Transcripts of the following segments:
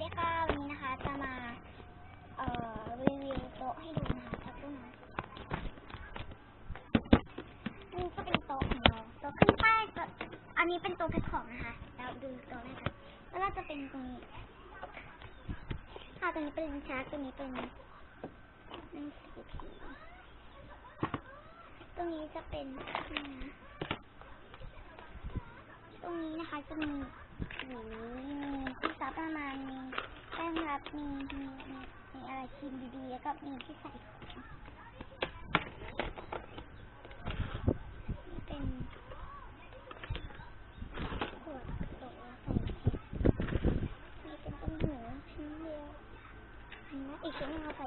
ดีค่ะวันนี้นะคะจะมาเอ่อรีวิวโต๊ะให้ดูนะคะสักครู่นะนี่ก็เป็นโต๊ะของเราโต๊ะขึ้นป้ายอันนี้เป็นโต๊ะแพ็คของนะคะแล้วดูโต๊ะแรกค่ะแล้วก็จะเป็นตรงนี้ค่ะตรงนี้เป็นลิ้นชักตรงนี้เป็นนั่งสกีผีตรงนี้จะเป็นนี่นะตรงนี้นะคะจะมีหวีมีที่ซับประมาณมีแป้งรับ มีมีมีอะไรครีมดีๆแล้วก็มีที่ใส่ของเป็นขวดโหลใส่เพชริกนี่เป็นต้มหูชิ้นเดียวอันนี้อีกชิ้นนึงเราใส่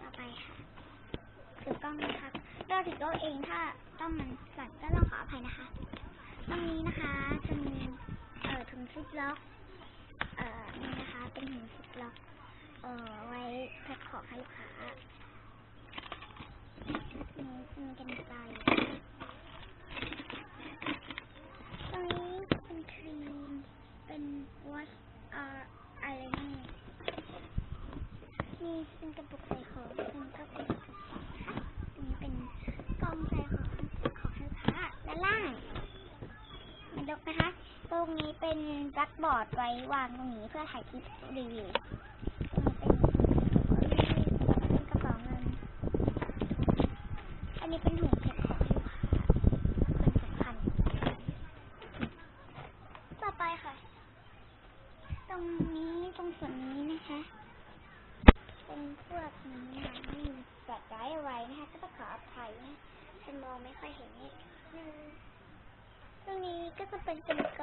ต่อไปค่ะถือกล้องนะคะเราถือกล้องเองถ้ากล้องมันสั่นก็ต้องขออภัยนะคะตรงนี้นะคะจะมีเอ่อถุงซิปล็อก เอ่อนี่นะคะ เป็นถุงซิปล็อก เอ่อ ไว้แพ็คของให้ลูกค้านี่จะมีกันไกรตรงนี้เป็นครีม เป็นวอชเอ่ออะไรนี่นี่เป็นกระปุกใส่ของซึ่ก็เป็นกระปุกค่ะนี่เป็นกล่องใส่ของของให้ลูกค้าด้านล่างมันยกนะคะ ตรงนี้เป็นแบล็คบอร์ดไว้วางตรงนี้เพื่อถ่ายคลิปรีวิวตรงนี้เป็นเป็นกระเป๋าเงิน อันนี้เป็นถุงเก็บของลูกค้าเป็นสำคัญ ต่อไปค่ะ ตรงนี้ตรงส่วนนี้นะคะ เป็นพวกนี้นะไม่มีจัดไว้อะไรนะคะ ก็ต้องขออภัยนะฉันมองไม่ค่อยเห็นนิดนึง ตรงนี้ ก็จะเป็นกลไก